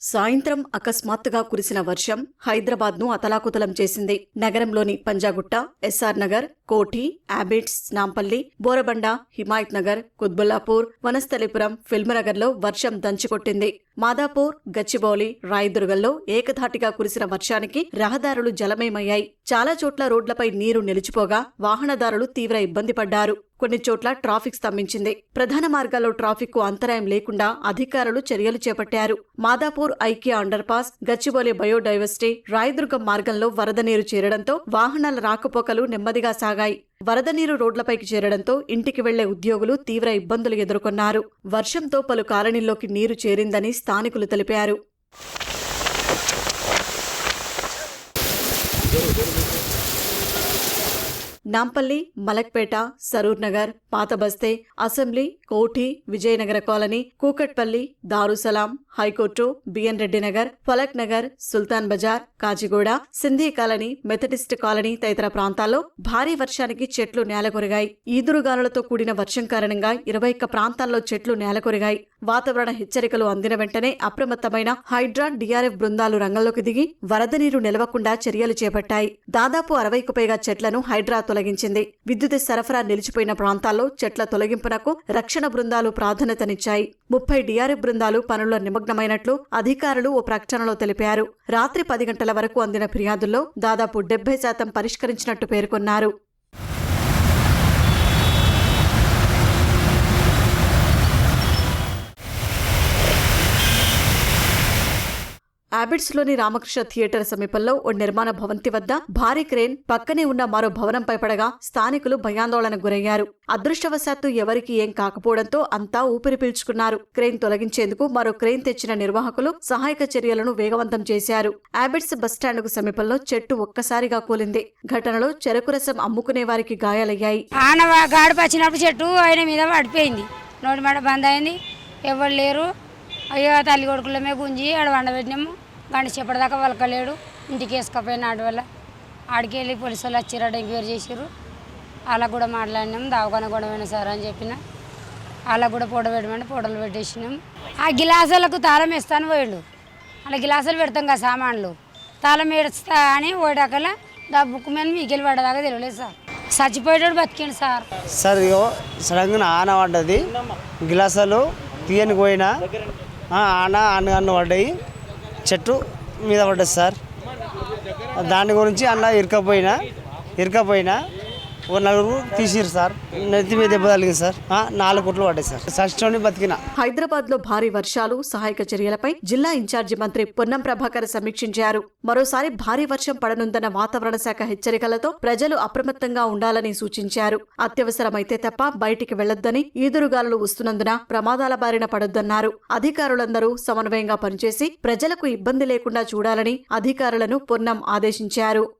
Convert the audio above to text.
సాయంత్రం అకస్మాత్తుగా కురిసిన వర్షం హైదరాబాద్ను అతలాకుతలం చేసింది. నగరంలోని పంజాగుట్ట ఎస్ఆర్ నగర్ కోఠి ఆబిడ్స్ నాంపల్లి బోరబండ హిమాయత్ నగర్ కుత్బుల్లాపూర్ వనస్థలిపురం ఫిల్మనగర్లో వర్షం దంచికొట్టింది. మాదాపూర్ గచ్చిబౌలి రాయదుర్గల్లో ఏకధాటిగా కురిసిన వర్షానికి రహదారులు జలమయమయ్యాయి. చాలా చోట్ల రోడ్లపై నీరు నిలిచిపోగా వాహనదారులు తీవ్ర ఇబ్బంది పడ్డారు. కొన్ని చోట్ల ట్రాఫిక్ స్తంభించింది. ప్రధాన మార్గాల్లో ట్రాఫిక్కు అంతరాయం లేకుండా అధికారులు చర్యలు చేపట్టారు. Madhapur IKEA underpass Gachibowli biodiversity Rayadurgam మార్గంలో వరద నీరు చేరడంతో వాహనాల రాకపోకలు నెమ్మదిగా సాగాయి. వరద నీరు రోడ్లపైకి చేరడంతో ఇంటికి వెళ్ళే ఉద్యోగులు తీవ్ర ఇబ్బందులు ఎదుర్కొన్నారు. వర్షంతో పలు కాలనీల్లోకి నీరు చేరిందని స్థానికులు తెలిపారు. Nampally Malakpet Saroor Nagar పాతబస్తే assembly Koti Vijayanagar colony Kukatpally Darussalam high court BN Reddy Nagar Falak Nagar Sultan Bazar Kachiguda Sindhi colony Methodist colony తదితర ప్రాంతాల్లో భారీ వర్షానికి చెట్లు నేలకొరిగాయి. ఈదురుగాలులతో కూడిన వర్షం కారణంగా ఇరవై ఒక్క ప్రాంతాల్లో చెట్లు నేలకొరిగాయి. వాతావరణ హెచ్చరికలు అందిన వెంటనే అప్రమత్తమైన హైడ్రా డిఆర్ఎఫ్ బృందాలు రంగంలోకి దిగి వరద నీరు నిలవకుండా చర్యలు చేపట్టాయి. దాదాపు అరవైకు పైగా చెట్లను హైడ్రా తొలగించింది. విద్యుత్ సరఫరా నిలిచిపోయిన ప్రాంతాల్లో చెట్ల తొలగింపునకు రక్షణ బృందాలు ప్రాధాన్యతనిచ్చాయి. ముప్పై డిఆర్ఎఫ్ బృందాలు పనుల్లో నిమగ్నమైనట్లు అధికారులు ఓ ప్రకటనలో తెలిపారు. రాత్రి పది గంటల వరకు అందిన ఫిర్యాదుల్లో దాదాపు డెబ్బై శాతం పరిష్కరించినట్టు పేర్కొన్నారు. ఆబిడ్స్లోని రామకృష్ణ థియేటర్ సమీపంలో ఓ నిర్మాణ భవంతి వద్ద భారీ క్రేన్ పక్కనే ఉన్న మరో భవనంపై పడగా స్థానికులు భయాందోళనకు గురయ్యారు. అదృష్టవశాత్తు ఎవరికి ఏం కాకపోవడంతో అంతా ఊపిరి పీల్చుకున్నారు. క్రేన్ తొలగించేందుకు మరో క్రేన్ తెచ్చిన నిర్వాహకులు సహాయక చర్యలను వేగవంతం చేశారు. ఆబిడ్స్ బస్టాండ్కు సమీపంలో చెట్టు ఒక్కసారిగా కూలింది. ఘటనలో చెరకు రసం అమ్ముకునే వారికి గాయాలయ్యాయి. ఆన చెట్టు ఆయన మీద పడిపోయింది. నోటి మాట బంద్ అయింది. ఎవరు లేరు. అయ్యో తల్లి కొడుకులమే గుంజి ఆడ వండబెట్టినాము. గంట చెప్పటిదాకా వలకలేడు. ఇంటికి వేసుకపోయిన ఆడి వల్ల. ఆడికి వెళ్ళి పోలీసు వాళ్ళు వచ్చిర్రు ఎంక్వైరీ చేసిర్రు అలా కూడా మాట్లాడినాం దావకాన గొడవైన సార్ అని చెప్పిన. అలా కూడా పూట పెట్టమని పూటలు పెట్టేసినాం. ఆ గిలాసులకు తాళం వేస్తాను పోయిండు. అలా గిలాసులు పెడతాం కదా సామాన్లు. తాళం వేస్తా అని ఓడాకల దా బుక్ మీద మీకెళ్ళి పడేదాకా తెలియలేదు సార్. చచ్చిపోయేటోడు బతికిండు సార్. సార్ ఇగో సడన్గా ఆన పడ్డది. గిలాసాలు తీయని పోయినా ఆన అన్న అన్న పడ్డాయి. చెట్టు మీద పడ్డది సార్. దాని గురించి అన్న ఇరకపోయినా ఇరకపోయినా ఓ నలుగురు తీసిరు సార్. నెత్తి మీద దెబ్బ తగిలింది సార్. నాలుగు కోట్లు పడ్డాయి సార్. సస్టోని బతికిన. హైదరాబాద్లో భారీ వర్షాలు సహాయక చర్యలపై జిల్లా ఇన్ఛార్జి మంత్రి పొన్నం ప్రభాకర్ సమీక్షించారు. మరోసారి భారీ వర్షం పడనుందన్న వాతావరణ శాఖ హెచ్చరికలతో ప్రజలు అప్రమత్తంగా ఉండాలని సూచించారు. అత్యవసరమైతే తప్ప బయటికి వెళ్ళొద్దని ఈదురుగాలులు వస్తున్నందున ప్రమాదాల బారిన పడొద్దన్నారు. అధికారులందరూ సమన్వయంగా పనిచేసి ప్రజలకు ఇబ్బంది లేకుండా చూడాలని అధికారులను పొన్నం ఆదేశించారు.